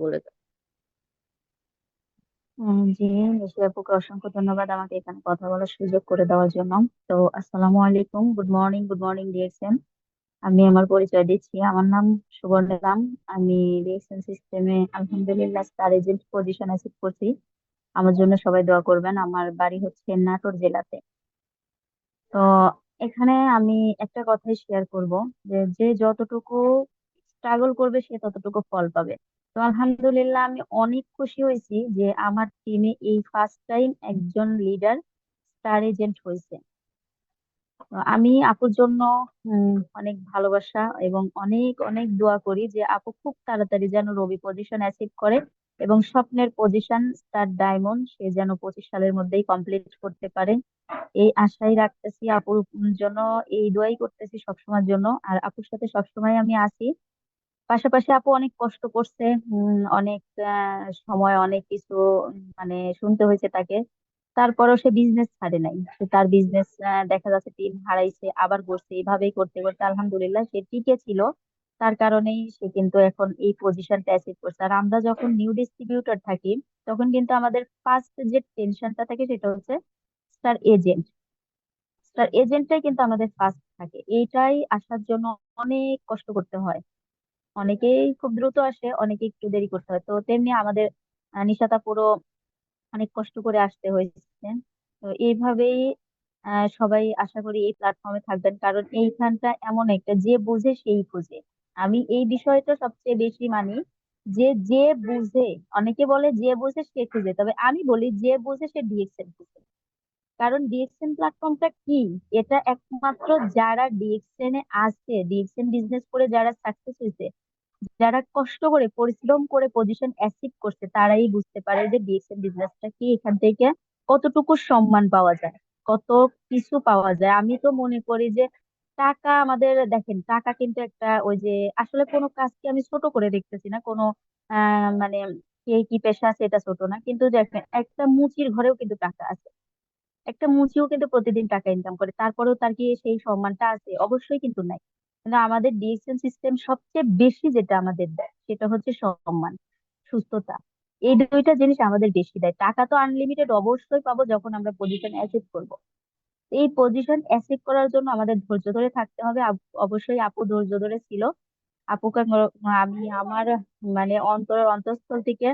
বলে জি নিশি আপুকে অসংখ্য ধন্যবাদ আমাকে এখানে কথা বলার সুযোগ করে দেওয়ার জন্য। তো, আসসালামু আলাইকুম, good morning good morning DXN আমি আমার পরিচয় দিচ্ছি, আমার নাম সুবর্ণ আমি ডিএক্সএন সিস্টেমে আলহামদুলিল্লাহ স্টার এজেন্ট পজিশন অ্যাচিভ করছি। আমার জন্য সবাই দোয়া করবেন, আমার বাড়ি হচ্ছে নাটোর জেলাতে। তো, এখানে আমি একটা কথাই শেয়ার করব যে যে যতটুকু স্ট্রাগল করবে, সে ততটুকু ফল পাবে। তো আলহামদুলিল্লাহ আমি অনেক খুশি হয়েছি যে আমার টিমে এই ফার্স্ট টাইম একজন লিডার স্টার এজেন্ট হয়েছে। আমি আপুর জন্য অনেক ভালোবাসা এবং অনেক অনেক দোয়া করি যে আপু খুব তাড়াতাড়ি যেন রবি পজিশন অ্যাচিভ করে এবং স্বপ্নের পজিশন স্টার ডায়মন্ড সে যেন পঁচিশ সালের মধ্যেই কমপ্লিট করতে পারে। এই আশাই রাখতেছি আপুর জন্য, এই দোয়াই করতেছি সবসময়ের জন্য। আর আপুর সাথে সবসময় আমি আছি। পাশাপাশি আপু অনেক কষ্ট করছে উম, অনেক আহ, সময় অনেক কিছু মানে শুনতে হয়েছে তাকে। তারপরও সে বিজনেস ছাড়ে নাই। সে তার বিজনেস দেখা যাচ্ছে টিম হারাইছে আবার করছে এইভাবেই করতে করতে আলহামদুলিল্লাহ সে টিকে ছিল। তার কারণেই সে কিন্তু এখন এই পজিশনটা অ্যাচিভ করছে। আর আমরা যখন নিউ ডিস্ট্রিবিউটর থাকি তখন কিন্তু আমাদের ফার্স্ট যে টেনশনটা থাকে সেটা হচ্ছে স্টার এজেন্ট স্টার এজেন্টটাই কিন্তু আমাদের ফার্স্ট থাকে। এইটাই আসার জন্য অনেক কষ্ট করতে হয়। অনেকেই খুব দ্রুত আসে অনেকে একটু দেরি করতে হয়। তো তেমনি আমাদের আহ, নিশাতা পুরো অনেক কষ্ট করে আসতে হয়েছে। তো এইভাবেই আহ, সবাই আশা করি এই প্ল্যাটফর্মে থাকবেন। কারণ এইখানটা এমন একটা যে বুঝে সেই খুঁজে। আমি এই বিষয়টা সবচেয়ে বেশি মানি যে যে বুঝে অনেকে বলে যে বুঝে সে খুঁজে। তবে আমি বলি যে বুঝে সে ডিএক্সএন খুঁজে। কারণ ডিএক্সএন প্ল্যাটফর্মটা কি? এটা একমাত্র যারা ডিএক্সএন এ আছে ডিএক্সএন বিজনেস করে যারা সাকসেস হয়েছে যারা কষ্ট করে, পরিশ্রম করে পজিশন অ্যাচিভ করছে, তারাই বুঝতে পারে যে ডিএক্সএন বিজনেসটা কি এখান থেকে কতটুকু সম্মান পাওয়া যায়, কত কিছু পাওয়া যায়। আমি তো মনে করি যে টাকা আমাদের, দেখেন টাকা কিন্তু একটা ওই যে আসলে কোনো কাজকে আমি ছোট করে দেখতেছি না, কোনো মানে কে কি পেশা আছে এটা ছোট না। কিন্তু দেখেন একটা মুচির ঘরেও কিন্তু টাকা আছে। একটা মুচিও কিন্তু প্রতিদিন টাকা ইনকাম করে, তারপরেও তার কি সেই সম্মানটা আছে? অবশ্যই কিন্তু নাই। কিন্তু আমাদের ডিএকশন সিস্টেম সবচেয়ে বেশি যেটা আমাদের দেয়, সেটা হচ্ছে সম্মান, সুস্থতা। এই দুইটা জিনিস আমাদের বেশি দেয়। টাকা তো আনলিমিটেড অবশ্যই পাবো যখন আমরা পজিশন অ্যাচিভ করব। এই পজিশন অ্যাচিভ করার জন্য আমাদের ধৈর্য ধরে থাকতে হবে। অবশ্যই আপু ধৈর্য ধরে ছিল। আপুকে আমি আমার মানে অন্তরের অন্তঃস্থল থেকে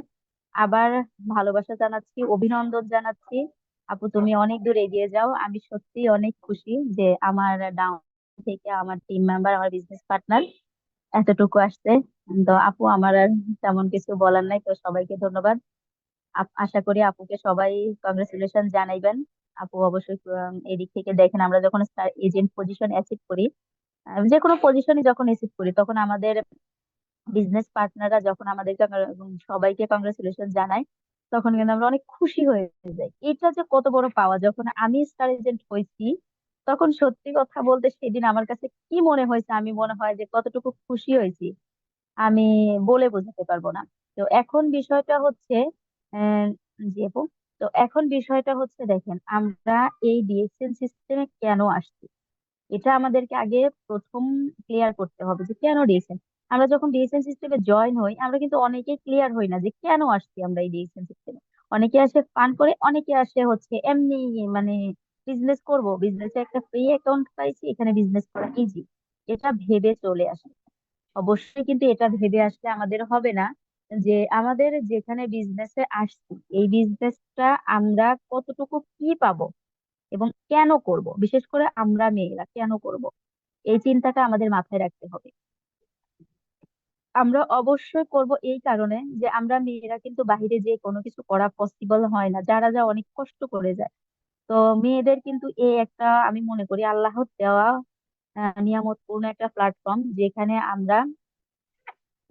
আবার ভালোবাসা জানাচ্ছি, অভিনন্দন জানাচ্ছি। আপু তুমি অনেক দূর এগিয়ে যাও। আমি সত্যি অনেক খুশি যে আমার ডাউন থেকে আমার টিম মেম্বার আমার বিজনেস পার্টনার এতটুকু আসছে। তো আপু, আমার আর তেমন কিছু বলার নাই, তো সবাইকে ধন্যবাদ। আশা করি আপুকে সবাই কংগ্রেচুলেশন জানাইবেন। আপু অবশ্যই এদিক থেকে দেখেন, আমরা যখন এজেন্ট পজিশন অ্যাচিভ করি যে কোনো পজিশনে যখন অ্যাচিভ করি, তখন আমাদের বিজনেস পার্টনাররা যখন আমাদেরকে সবাইকে কংগ্রেচুলেশন জানায়, তখন কিন্তু আমরা অনেক খুশি হয়ে যাই। এটা যে কত বড় পাওয়া, যখন আমি স্টার এজেন্ট হয়েছি তখন সত্যি কথা বলতে সেদিন আমার কাছে কি মনে হয়েছে আমি মনে হয় যে কতটুকু খুশি হয়েছি, আমি বলে বোঝাতে পারব না। তো এখন বিষয়টা হচ্ছে জি আপু, তো এখন বিষয়টা হচ্ছে দেখেন, আমরা এই ডিএসএন সিস্টেমে কেন আসছি? এটা আমাদেরকে আগে প্রথম ক্লিয়ার করতে হবে যে কেন ডিএসএন আমরা যখন ডিএসএন সিস্টেমে জয়েন হই, আমরা কিন্তু অনেকেই ক্লিয়ার হই না যে কেন আসছি আমরা এই ডিএসএন সিস্টেমে অনেকে আসে ফান করে, অনেকে আসে হচ্ছে এমনি মানে বিজনেস করব বিজনেসে একটা ফ্রি অ্যাকাউন্ট পাইছি, এখানে বিজনেস করা ইজি এটা ভেবে চলে আসে। অবশ্যই কিন্তু এটা ভেবে আসলে আমাদের হবে না যে আমাদের যেখানে বিজনেসে আসছি, এই বিজনেসটা আমরা কতটুকু কি পাবো এবং কেন করব? বিশেষ করে আমরা মেয়েরা কেন করব? এই চিন্তাটা আমাদের মাথায় রাখতে হবে। আমরা অবশ্যই করব এই কারণে যে আমরা মেয়েরা কিন্তু বাইরে যে কোনো কিছু করা পসিবল হয় না, যারা যা অনেক কষ্ট করে যায়। তো মেয়েদের কিন্তু এই একটা আমি মনে করি আল্লাহর দেওয়া আহ, নিয়ামতপূর্ণ একটা প্ল্যাটফর্ম যেখানে আমরা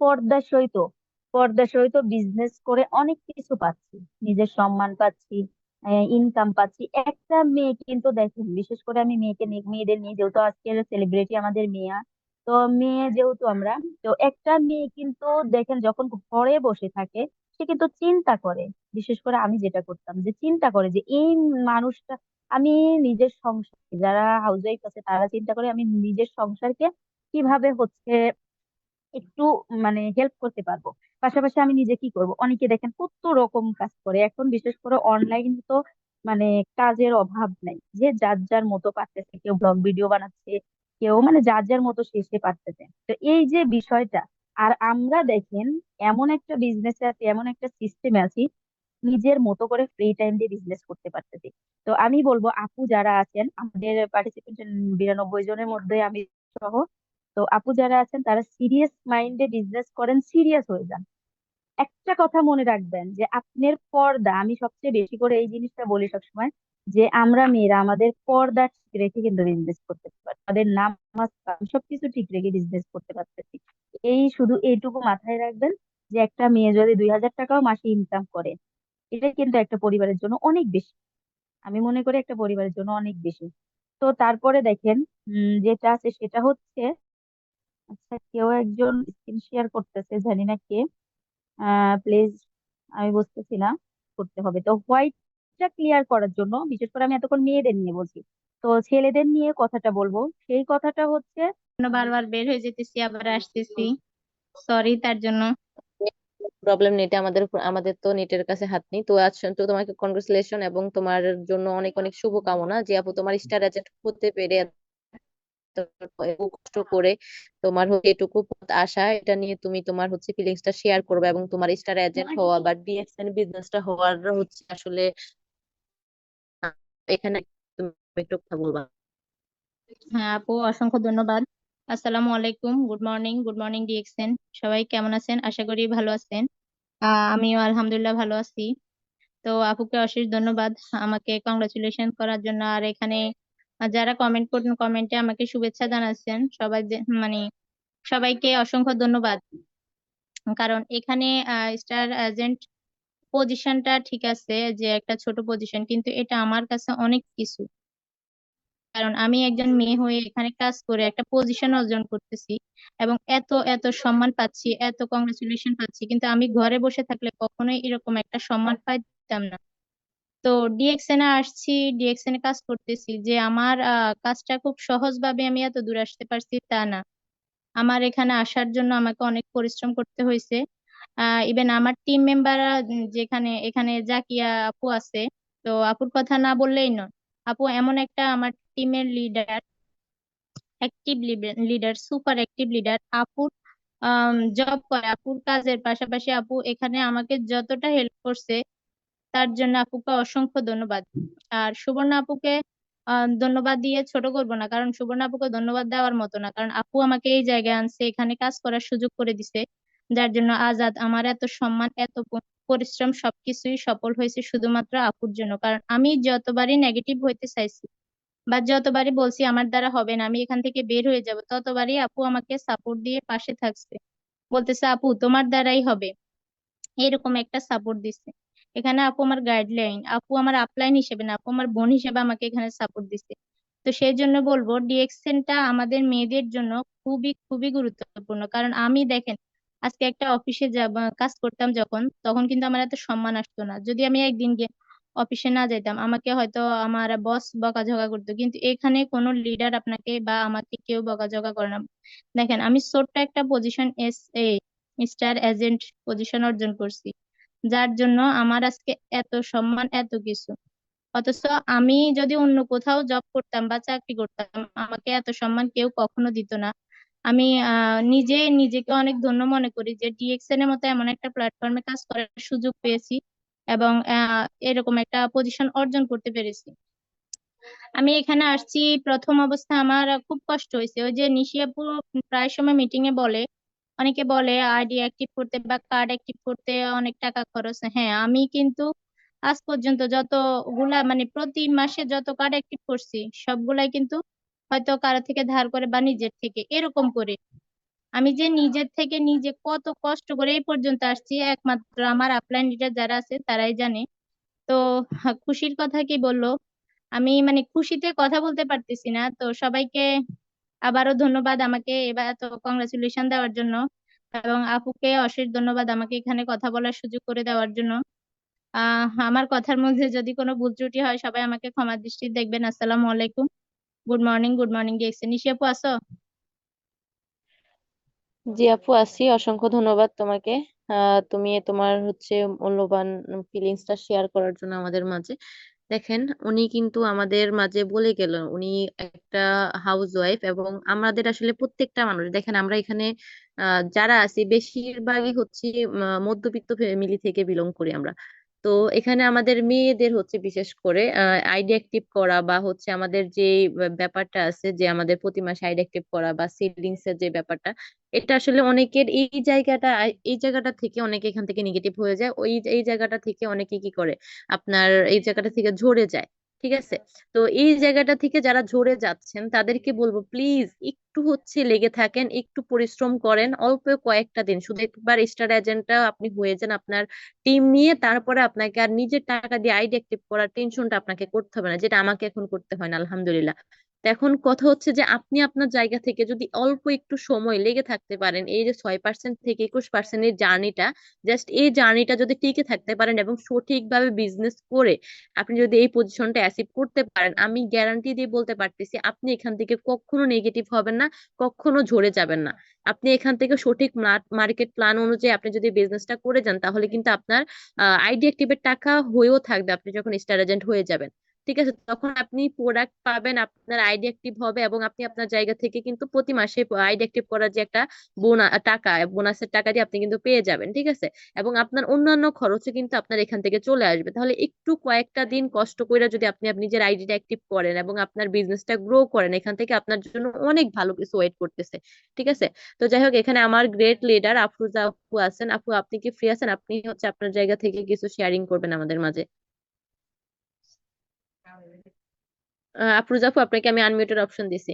পর্দা সহিত পর্দা সহিত বিজনেস করে অনেক কিছু পাচ্ছি। নিজের সম্মান পাচ্ছি ইনকাম পাচ্ছি। একটা মেয়ে কিন্তু দেখেন বিশেষ করে আমি মেয়েকে নিয়ে মেয়েদের নিয়ে যেহেতু আজকের সেলিব্রিটি আমাদের মেয়া তো মেয়ে যেহেতু আমরা তো একটা মেয়ে কিন্তু দেখেন যখন ঘরে বসে থাকে সে কিন্তু চিন্তা করে। বিশেষ করে আমি যেটা করতাম যে চিন্তা করে যে এই মানুষটা, আমি নিজের সংসার যারা হাউস ওয়াইফ আছে তারা চিন্তা করে আমি নিজের সংসারকে কীভাবে হচ্ছে একটু মানে হেল্প করতে পারব। পাশাপাশি আমি নিজে কি করব? অনেকে দেখেন কত রকম কাজ করে। এখন বিশেষ করে অনলাইন তো মানে কাজের অভাব নাই। যে যার যার মতো পারতেছে, কেউ ব্লগ ভিডিও বানাচ্ছে, কেউ মানে যার যার মতো সে পারতেছে। তো এই যে বিষয়টা আর আমরা দেখেন, এমন একটা বিজনেস আছে, এমন একটা সিস্টেম আছি, নিজের মতো করে ফ্রি টাইম দিয়ে বিজনেস করতে পারতেছি। তো আমি বলব, আপু যারা আছেন, আমাদের পার্টিসিপেন্ট বিরানব্বই জনের মধ্যে আমি সহ, তো আপু যারা আছেন, তারা সিরিয়াস মাইন্ডে বিজনেস করেন সিরিয়াস হয়ে যান। একটা কথা মনে রাখবেন যে, আপনার পর্দা, আমি সবচেয়ে বেশি করে এই জিনিসটা বলি সবসময়, যে আমরা মেয়েরা আমাদের পর্দা ঠিক রেখে কিন্তু বিজনেস করতে পারি আমাদের কালাম, সবকিছু ঠিক রেখে বিজনেস করতে পারতেছি। এই শুধু এইটুকু মাথায় রাখবেন যে একটা মেয়ে যদি দুই হাজার টাকাও মাসে ইনকাম করে, এটা কিন্তু একটা পরিবারের জন্য অনেক বেশি। আমি মনে করি একটা পরিবারের জন্য অনেক বেশি। তো তারপরে দেখেন যেটা আছে সেটা হচ্ছে আচ্ছা কেউ একজন স্ক্রিন শেয়ার করতেছে, জানি না কে। প্লিজ আমি বুঝতেছি না, করতে হবে। তো হোয়াইটটা ক্লিয়ার করার জন্য, বিশেষ করে আমি এতক্ষণ মেয়েদের নিয়ে বলছি, তো ছেলেদের নিয়ে কথাটা বলব। সেই কথাটা হচ্ছে জন্য বারবার বের হয়ে যেতেছি আবার আসতেছি। সরি তার জন্য। প্রবলেম নেই আমাদের আমাদের তো নেটের কাছে হাত নেই। তো আজ তো তোমাকে কনগ্রেচুলেশন এবং তোমার জন্য অনেক অনেক শুভকামনা যে আপু তোমার স্টার এজেন্ট হতে পেরে কষ্ট করে তোমার হচ্ছে এটুকু পথ আসা এটা নিয়ে তুমি তোমার হচ্ছে ফিলিংসটা শেয়ার করবে এবং তোমার স্টার এজেন্ট হওয়া বা ডিএক্সএন বিজনেসটা হওয়ার হচ্ছে আসলে এখানে তুমি একটু কথা বলবা। হ্যাঁ আপু অসংখ্য ধন্যবাদ। আসসালামু আলাইকুম, good morning good morning DXN. সবাই কেমন আছেন? আশা করি ভালো আছেন। আমিও আলহামদুলিল্লাহ ভালো আছি। তো আপুকে অশেষ ধন্যবাদ আমাকে কংগ্রাচুলেশন করার জন্য। আর এখানে যারা কমেন্ট করুন কমেন্টে আমাকে শুভেচ্ছা জানাচ্ছেন। সবাই মানে সবাইকে অসংখ্য ধন্যবাদ। কারণ এখানে স্টার এজেন্ট পজিশনটা ঠিক আছে যে একটা ছোট পজিশন কিন্তু এটা আমার কাছে অনেক কিছু। কারণ আমি একজন মেয়ে হয়ে এখানে কাজ করে একটা পজিশন অর্জন করতেছি এবং এত এত সম্মান পাচ্ছি, এত কংগ্রেচুলেশন পাচ্ছি, কিন্তু আমি ঘরে বসে থাকলে কখনোই এরকম একটা সম্মান পাইতাম না। তো ডিএক্সএন এ আসছি ডিএক্সএন এ কাজ করতেছি যে আমার কাজটা খুব সহজভাবে আমি এত দূর আসতে পারছি তা না। আমার এখানে আসার জন্য আমাকে অনেক পরিশ্রম করতে হয়েছে। ইভেন আমার টিম মেম্বার যেখানে, এখানে জাকিয়া আপু আছে, তো আপুর কথা না বললেই নয়। আপু, এমন একটা আমার টিমের leader active leader super active leader আপুর জব করে, আপুর কাজের পাশাপাশি আপু এখানে আমাকে যতটা হেল্প করছে, তার জন্য আপুকে অসংখ্য ধন্যবাদ। আর সুবর্ণ আপুকে ধন্যবাদ দিয়ে ছোট করব না, কারণ সুবর্ণ আপুকে ধন্যবাদ দেওয়ার মতো না, কারণ আপু আমাকে এই জায়গায় আনছে, এখানে কাজ করার সুযোগ করে দিছে, যার জন্য আজাদ আমার এত সম্মান, এত পরিশ্রম সবকিছুই সফল হয়েছে শুধুমাত্র আপুর জন্য। কারণ আমি যতবারই নেগেটিভ হইতে চাইছি বা যতবারই বলছি আমার দ্বারা হবে না, আমি এখান থেকে বের হয়ে যাব, ততবারই আপু আমাকে সাপোর্ট দিয়ে পাশে থাকছে। বলতেছে, আপু, তোমার দ্বারাই হবে। এরকম একটা সাপোর্ট দিচ্ছে। এখানে আপু আমার গাইডলাইন আপু আমার আপলাইন হিসেবে না, আপু আমার বোন হিসেবে আমাকে এখানে সাপোর্ট দিচ্ছে। তো সেই জন্য বলব ডিএক্সএনটা আমাদের মেয়েদের জন্য খুবই খুবই গুরুত্বপূর্ণ। কারণ আমি দেখেন আজকে একটা অফিসে কাজ করতাম যখন, তখন কিন্তু আমার এত সম্মান আসতো না। যদি আমি একদিন গিয়ে অফিসে না যেতাম আমাকে হয়তো আমার বস বকাঝকা করতো। কিন্তু এখানে কোনো লিডার আপনাকে বা আমাকে কেউ বকাঝকা করে না। দেখেন, আমি ছোট্ট একটা position S A star agent position অর্জন করছি। যার জন্য আমার আজকে এত সম্মান, এত কিছু। অথচ আমি যদি অন্য কোথাও জব করতাম বা চাকরি করতাম, আমাকে এত সম্মান কেউ কখনো দিত না। আমি নিজে নিজেকে অনেক ধন্য মনে করি যে ডিএক্সএন এর মতো এমন একটা প্ল্যাটফর্মে কাজ করার সুযোগ পেয়েছি এবং এরকম একটা পজিশন অর্জন করতে পেরেছি। আমি এখানে আসছি, প্রথম অবস্থায় আমার খুব কষ্ট হয়েছে। ওই যে নিশি আপু প্রায় সময় মিটিং এ বলে, অনেকে বলে আইডি অ্যাক্টিভ করতে বা কার্ড অ্যাক্টিভ করতে অনেক টাকা খরচ। হ্যাঁ আমি কিন্তু আজ পর্যন্ত যতগুলা মানে প্রতি মাসে যত কার্ড অ্যাক্টিভ করছি, সবগুলাই কিন্তু হয়তো কারও থেকে ধার করে বা নিজের থেকে, এরকম করে। আমি যে নিজের থেকে নিজে কত কষ্ট করে এই পর্যন্ত আসছি, একমাত্র আমার আপলাইন লিডার যারা আছে তারাই জানে। তো খুশির কথা কি বলল? আমি মানে খুশিতে কথা বলতে পারতেছি না, তো সবাইকে আবারও ধন্যবাদ আমাকে এবার এত কংগ্রাচুলেশন দেওয়ার জন্য এবং আপুকে অশেষ ধন্যবাদ আমাকে এখানে কথা বলার সুযোগ করে দেওয়ার জন্য। আহ, আমার কথার মধ্যে যদি কোনো ভুল ত্রুটি হয় সবাই আমাকে ক্ষমা দৃষ্টি দেখবেন। আসসালামু আলাইকুম। গুড মর্নিং গুড মর্নিং দেখছেন নিশি আপু আসো জি আপু, আছি। অসংখ্য ধন্যবাদ তোমাকে। তুমি তোমার হচ্ছে মূল্যবান ফিলিংসটা শেয়ার করার জন্য আমাদের মাঝে। দেখেন, উনি কিন্তু আমাদের মাঝে বলে গেল, উনি একটা হাউস ওয়াইফ এবং আমাদের আসলে প্রত্যেকটা মানুষ। দেখেন, আমরা এখানে যারা আছি, বেশিরভাগই হচ্ছে মধ্যবিত্ত ফ্যামিলি থেকে বিলং করি আমরা। তো এখানে আমাদের মেয়েদের হচ্ছে বিশেষ করে আইডি অ্যাক্টিভ করা বা হচ্ছে আমাদের যে ব্যাপারটা আছে যে আমাদের প্রতি মাসে আইডি অ্যাক্টিভ করা বা সেভিংস এর যে ব্যাপারটা, এটা আসলে অনেকের এই জায়গাটা এই জায়গাটা থেকে অনেকে এখান থেকে নেগেটিভ হয়ে যায়। ওই, এই জায়গাটা থেকে অনেকে কি করে? আপনার এই জায়গাটা থেকে ঝরে যায়। ঠিক আছে? তো এই জায়গাটা থেকে যারা ঝরে যাচ্ছেন, তাদেরকে বলব প্লিজ একটু হচ্ছে লেগে থাকেন, একটু পরিশ্রম করেন, অল্প কয়েকটা দিন। শুধু একবার স্টার এজেন্টটা আপনি হয়ে যান আপনার টিম নিয়ে, তারপরে আপনাকে আর নিজের টাকা দিয়ে আইডি অ্যাক্টিভ করার টেনশনটা আপনাকে করতে হবে না, যেটা আমাকে এখন করতে হয় না, আলহামদুলিল্লাহ। এখন কথা হচ্ছে যে, আপনি আপনার জায়গা থেকে যদি অল্প একটু সময় লেগে থাকতে পারেন, এই যে ছয় পার্সেন্ট থেকে একুশ পার্সেন্টের জার্নিটা জাস্ট এই জার্নিটা যদি টিকে থাকতে পারেন এবং সঠিকভাবে বিজনেস করে আপনি যদি এই পজিশনটা অ্যাচিভ করতে পারেন, আমি গ্যারান্টি দিয়ে বলতে পারতেছি, আপনি এখান থেকে কখনো নেগেটিভ হবেন না, কখনো ঝরে যাবেন না। আপনি এখান থেকে সঠিক মার্কেট প্ল্যান অনুযায়ী আপনি যদি বিজনেসটা করে যান, তাহলে কিন্তু আপনার আইডি অ্যাক্টিভের টাকা হয়েও থাকবে, আপনি যখন স্টার এজেন্ট হয়ে যাবেন। ঠিক আছে? তখন আপনি প্রোডাক্ট পাবেন, আপনার আইডি অ্যাক্টিভ হবে এবং আপনি আপনার জায়গা থেকে কিন্তু প্রতি মাসে আইডি অ্যাক্টিভ করার যে একটা বোনা, টাকা বোনাসের টাকা দিয়ে আপনি কিন্তু পেয়ে যাবেন, ঠিক আছে? এবং আপনার অন্যান্য খরচও কিন্তু আপনার এখান থেকে চলে আসবে। তাহলে একটু কয়েকটা দিন কষ্ট করে যদি আপনি আপনি নিজের আইডিটা অ্যাক্টিভ করেন এবং আপনার বিজনেসটা গ্রো করেন, এখান থেকে আপনার জন্য অনেক ভালো কিছু ওয়েট করতেছে, ঠিক আছে? তো যাই হোক, এখানে আমার গ্রেট লিডার আফরুজা আপু আছেন। আপু, আপনি কি ফ্রি আছেন? আপনি হচ্ছে আপনার জায়গা থেকে কিছু শেয়ারিং করবেন আমাদের মাঝে আহ, আফরুজা আপু আপনাকে আমি আনমিউটের অপশন দিছি।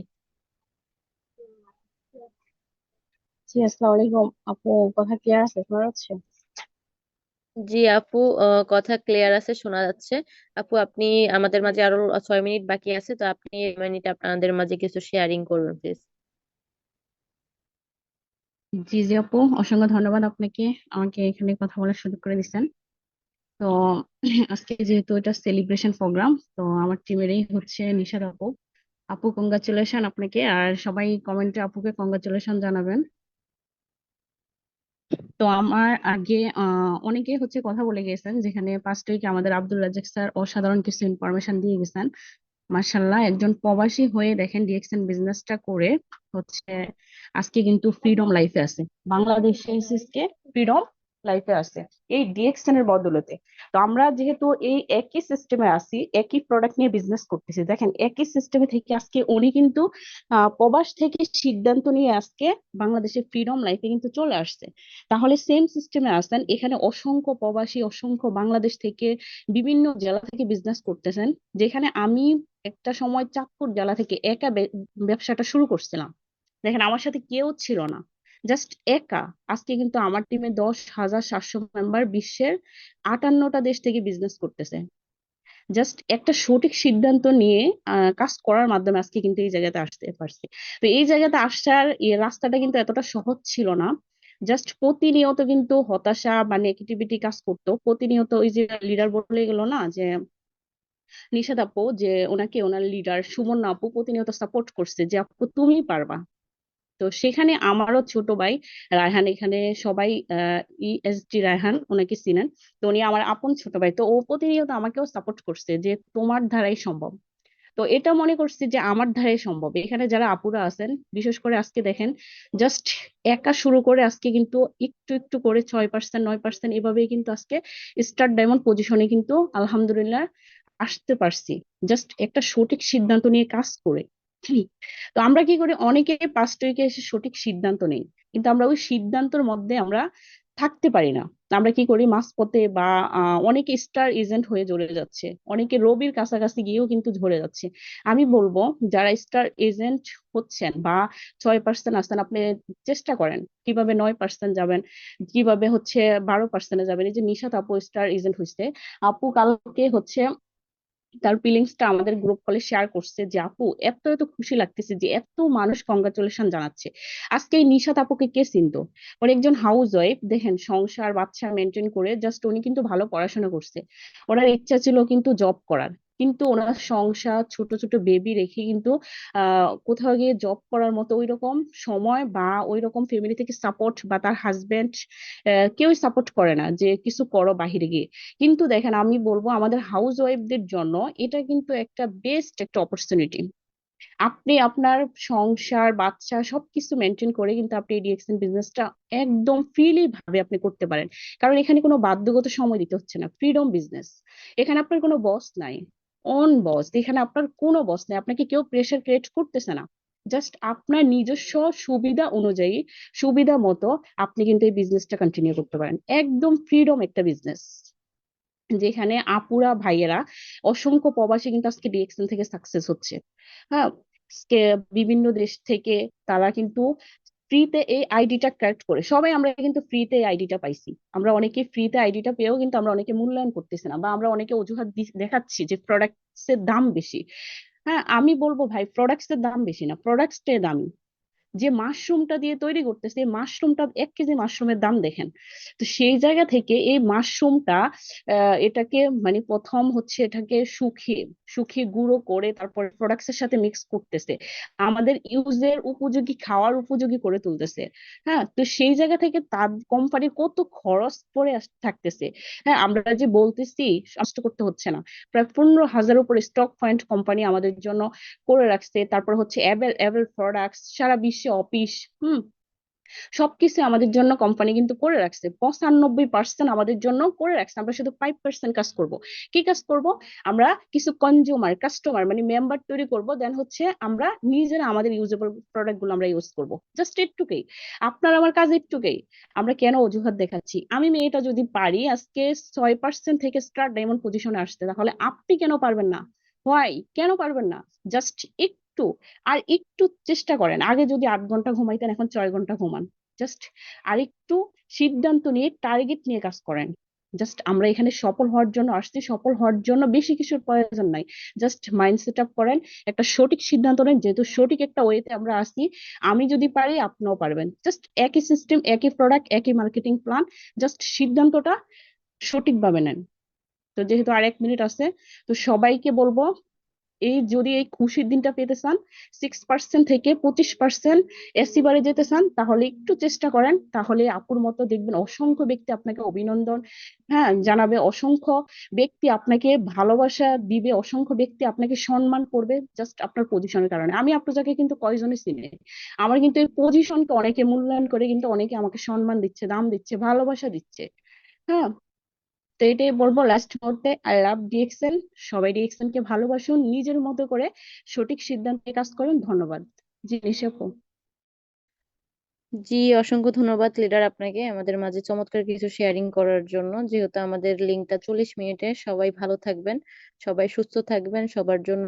জি আসসালামু আলাইকুম। আপু কথা ক্লিয়ার আছে? শোনা যাচ্ছে? জি আপু আহ, কথা ক্লিয়ার আছে শোনা যাচ্ছে। আপু আপনি আমাদের মাঝে আরও ছয় মিনিট বাকি আছে তো আপনি এই মিনিট আপনাদের মাঝে কিছু শেয়ারিং করুন প্লিজ জি জি আপু অসংখ্য ধন্যবাদ আপনাকে। আমাকে এখানে কথা বলার সুযোগ করে দিচ্ছেন। তো আজকে যেহেতু এটা সেলিব্রেশন প্রোগ্রাম তো আমার টিমেরই হচ্ছে নিশাদ আপু। আপু কংগ্রাচুলেশন আপনাকে, আর সবাই কমেন্টে আপুকে কংগ্রাচুলেশন জানাবেন। তো আমার আগে অনেকে হচ্ছে কথা বলে গেছেন, যেখানে ফার্স্ট উইকে আমাদের আব্দুল রাজ্জাক স্যার অসাধারণ কিছু ইনফরমেশন দিয়ে গেছেন। মার্শাল্লাহ একজন প্রবাসী হয়ে দেখেন ডিএক্সএন বিজনেসটা করে, হচ্ছে আজকে কিন্তু ফ্রিডম লাইফে আছে। বাংলাদেশে এসএসকে ফ্রিডম লাইফে আছে এই ডিএক্সএন এর বদলতে। তো আমরা যেহেতু এই একই সিস্টেমে আসি একই প্রোডাক্ট নিয়ে বিজনেস করতেছি, দেখেন একই সিস্টেমে থেকে আজকে উনি কিন্তু প্রবাস থেকে সিদ্ধান্ত নিয়ে আজকে বাংলাদেশে ফ্রিডম লাইফে কিন্তু চলে আসছে। তাহলে সেম সিস্টেমে আসেন এখানে অসংখ্য প্রবাসী, অসংখ্য বাংলাদেশ থেকে বিভিন্ন জেলা থেকে বিজনেস করতেছেন, যেখানে আমি একটা সময় চাঁদপুর জেলা থেকে একা ব্যবসাটা শুরু করছিলাম। দেখেন আমার সাথে কেউ ছিল না। জাস্ট একা। আজকে কিন্তু আমার টিমে দশ হাজার সাতশো মেম্বার বিশ্বের আটান্নটা দেশ থেকে বিজনেস করতেছে। জাস্ট একটা সঠিক সিদ্ধান্ত নিয়ে কাজ করার মাধ্যমে আজকে কিন্তু এই জায়গাতে আসতে পারছি। তো এই জায়গাতে আসার রাস্তাটা কিন্তু এতটা সহজ ছিল না। জাস্ট প্রতিনিয়ত কিন্তু হতাশা বা নেগেটিভিটি কাজ করতো। প্রতিনিয়ত ওই যে লিডার বলে গেল না, যে আপু, যে ওনাকে ওনার লিডার সুমন আপু প্রতিনিয়ত সাপোর্ট করছে, যে আপু তুমি পারবা। তো সেখানে আমারও ছোট ভাই, রায়হান, এখানে সবাই ইএসডি রায়হান ওনাকে চিনেন। তো উনি আমার আপন ছোট ভাই, তো ও প্রতিনিয়ত আমাকেও সাপোর্ট করছে যে তোমার দ্বারাই সম্ভব। তো এটা মনে করছি যে আমার ধারে সম্ভব। এখানে যারা আপুরা আছেন, বিশেষ করে আজকে দেখেন জাস্ট একা শুরু করে আজকে কিন্তু একটু একটু করে ছয় পার্সেন্ট নয় পার্সেন্ট এভাবেই কিন্তু আজকে স্টার ডায়মন্ড পজিশনে কিন্তু আলহামদুলিল্লাহ আসতে পারছি। জাস্ট একটা সঠিক সিদ্ধান্ত নিয়ে কাজ করে। তো আমরা কি করি? অনেকে পাস্ট উইকে এসে সঠিক সিদ্ধান্ত নেই, কিন্তু আমরা ওই সিদ্ধান্তের মধ্যে আমরা থাকতে পারি না। আমরা কি করি? মাঝপথে বা অনেকে স্টার এজেন্ট হয়ে ঝরে যাচ্ছে, অনেকে রবির কাছাকাছি গিয়েও কিন্তু ঝরে যাচ্ছে। আমি বলব, যারা স্টার এজেন্ট হচ্ছেন বা ছয় পার্সেন্ট আসছেন, আপনি চেষ্টা করেন কীভাবে নয় পার্সেন্ট যাবেন, কীভাবে হচ্ছে বারো পার্সেন্টে যাবেন। এই যে নিশাত আপু স্টার এজেন্ট হয়েছে আপু কালকে হচ্ছে তার ফিলিংসটা আমাদের গ্রুপ কলে শেয়ার করছে যে, আপু, এত এত খুশি লাগতেছে যে, এত মানুষ কংগ্রাচুলেশন জানাচ্ছে। আজকে এই নিশাত আপুকে কে চিনতো? ওর একজন হাউস ওয়াইফ দেখেন, সংসার, বাচ্চা মেনটেন করে জাস্ট উনি কিন্তু ভালো পড়াশোনা করছে। ওনার ইচ্ছা ছিল কিন্তু জব করার। কিন্তু ওনার সংসার, ছোট ছোট বেবি রেখে কিন্তু কোথাও গিয়ে জব করার মতো ওই রকম সময় বা ওই রকম ফ্যামিলি থেকে সাপোর্ট বা তার হাজবেন্ড কেউই সাপোর্ট করে না যে কিছু করো বাহিরে গিয়ে। কিন্তু দেখেন, আমি বলব আমাদের হাউস ওয়াইফদের জন্য এটা কিন্তু একটা বেস্ট একটা অপরচুনিটি আপনি আপনার সংসার, বাচ্চা সবকিছু মেনটেন করে কিন্তু আপনি ডিএক্সএন বিজনেসটা একদম ফ্রিলি ভাবে আপনি করতে পারেন। কারণ এখানে কোনো বাধ্যগত সময় দিতে হচ্ছে না ফ্রিডম বিজনেস এখানে আপনার কোনো বস নাই। অন বস এখানে আপনার কোনো বস নাই, আপনাকে কেউ প্রেশার ক্রিয়েট করতেছে না। জাস্ট আপনার নিজস্ব সুবিধা অনুযায়ী, সুবিধা মতো আপনি কিন্তু এই বিজনেসটা কন্টিনিউ করতে পারেন। একদম ফ্রিডম একটা বিজনেস যেখানে আপুরা, ভাইয়েরা, অসংখ্য প্রবাসী কিন্তু আজকে ডিএক্সএন থেকে সাকসেস হচ্ছে। হ্যাঁ বিভিন্ন দেশ থেকে তারা কিন্তু ফ্রিতে এই আইডিটা কালেক্ট করে, সবাই আমরা কিন্তু ফ্রিতে এই আইডিটা পাইছি। আমরা অনেকে ফ্রিতে আইডিটা পেয়েও কিন্তু আমরা অনেকে মূল্যায়ন করতেছি না, বা আমরা অনেকে অজুহাত দেখাচ্ছি যে প্রোডাক্টস এর দাম বেশি। হ্যাঁ আমি বলব ভাই প্রোডাক্টস এর দাম বেশি না প্রোডাক্টস প্রোডাক্টসটাই দামি। যে মাশরুমটা দিয়ে তৈরি করতেছে, এই মাশরুমটা এক কেজি মাশরুমের দাম দেখেন। তো সেই জায়গা থেকে এই মাশরুমটা এটাকে মানে প্রথম হচ্ছে এটাকে শুকিয়ে শুকিয়ে গুঁড়ো করে তারপর প্রোডাক্টস এর সাথে মিক্স করতেছে। আমাদের ইউজের উপযোগী, খাওয়ার উপযোগী করে তুলতেছে। হ্যাঁ তো সেই জায়গা থেকে তার কোম্পানির কত খরচ পড়ে থাকতেছে। হ্যাঁ আমরা যে বলতেছি, নষ্ট করতে হচ্ছে না। প্রায় পনেরো হাজার উপরে স্টক পয়েন্ট কোম্পানি আমাদের জন্য করে রাখছে। তারপর হচ্ছে অ্যাভেল অ্যাভেল প্রোডাক্টস সারা বিশ্বে অফিস হুম? সবকিছু আমাদের জন্য কোম্পানি কিন্তু করে রাখছে। পঁচানব্বই পার্সেন্ট আমাদের জন্য করে রাখছে। আমরা শুধু ফাইভ পার্সেন্ট কাজ করব। কি কাজ করব? আমরা কিছু কনজিউমার কাস্টমার মানে মেম্বার তৈরি করব। দেন হচ্ছে আমরা নিজেরা আমাদের ইউজেবল প্রোডাক্টগুলো আমরা ইউজ করব। জাস্ট একটুকুই। আপনার আমার কাজ একটুকুই। আমরা কেন অজুহাত দেখাচ্ছি? আমি মেয়েটা যদি পারি আজকে ছয় পার্সেন্ট থেকে স্টার্ট ডায়মন্ড পজিশনে আসতে, তাহলে আপনি কেন পারবেন না? হোয়াই কেন পারবেন না? জাস্ট একটু, আর একটু চেষ্টা করেন। আগে যদি আট ঘণ্টা ঘুমাইতেন, এখন ছয় ঘণ্টা ঘুমান। জাস্ট আর একটু সিদ্ধান্ত নিয়ে টার্গেট নিয়ে কাজ করেন। জাস্ট আমরা এখানে সফল হওয়ার জন্য আসছি, সফল হওয়ার জন্য বেশি কিছুর প্রয়োজন নাই। জাস্ট মাইন্ড সেট আপ করেন, একটা সঠিক সিদ্ধান্ত নেন। যেহেতু সঠিক একটা ওয়েতে আমরা আসি আমি যদি পারি, আপনিও পারবেন। জাস্ট একই সিস্টেম একই প্রোডাক্ট একই মার্কেটিং প্ল্যান জাস্ট সিদ্ধান্তটা সঠিকভাবে নেন। তো যেহেতু আর এক মিনিট আছে, তো সবাইকে বলব এই যদি এই খুশির দিনটা পেতে চান সিক্স পার্সেন্ট থেকে পঁচিশ পার্সেন্ট এসি বারে যেতে চান, তাহলে একটু চেষ্টা করেন। তাহলে আপুর মতো দেখবেন অসংখ্য ব্যক্তি আপনাকে অভিনন্দন। হ্যাঁ জানাবে অসংখ্য ব্যক্তি আপনাকে ভালোবাসা দিবে, অসংখ্য ব্যক্তি আপনাকে সম্মান করবে জাস্ট আপনার পজিশনের কারণে। আমি আপনাকে কিন্তু কয়জনই চিনি? আমার কিন্তু এই পজিশনকে অনেকে মূল্যায়ন করে, কিন্তু অনেকে আমাকে সম্মান দিচ্ছে, দাম দিচ্ছে, ভালোবাসা দিচ্ছে। হ্যাঁ তো এটাই বলব লাস্ট মুহূর্তে আই লাভ ডিএক্সএল সবাই ডিএক্সএল কে ভালোবাসুন, নিজের মতো করে সঠিক সিদ্ধান্তে কাজ করুন, ধন্যবাদ। জি নিশাপু জি, অসংখ্য ধন্যবাদ লিডার আপনাকে, আমাদের মাঝে চমৎকার কিছু শেয়ারিং করার জন্য। যেহেতু আমাদের লিঙ্কটা চল্লিশ মিনিটে, সবাই ভালো থাকবেন, সবাই সুস্থ থাকবেন, সবার জন্য